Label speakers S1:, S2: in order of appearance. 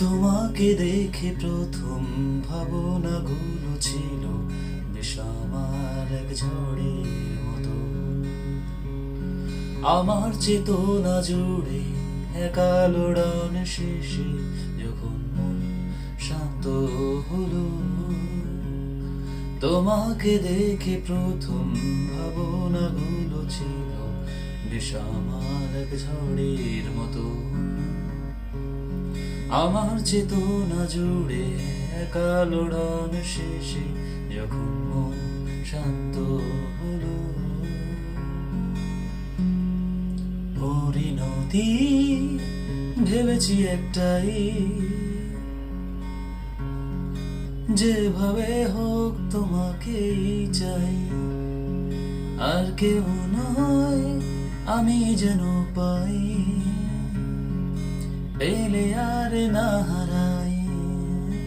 S1: তোমাকে দেখে প্রথম ভাবনাগুলো ছিল বিষামার এক ঝড়ের মতো। আমার চেতনা জুড়ে একাল উড়ান শেষে যখন মন শান্ত হলো, তোমাকে দেখে প্রথম ভাবনাগুলো ছিল বিষামার এক ঝড়ের মতো। আমার চেতনা জুড়ে একাল উড়ান শেষে যখন মন শান্ত হলো। পরিণতি ভেবেছি একটাই, যেভাবে হোক তোমাকেই চাই। আর কেউ নয় আমি যেন পাই। পেলে আর না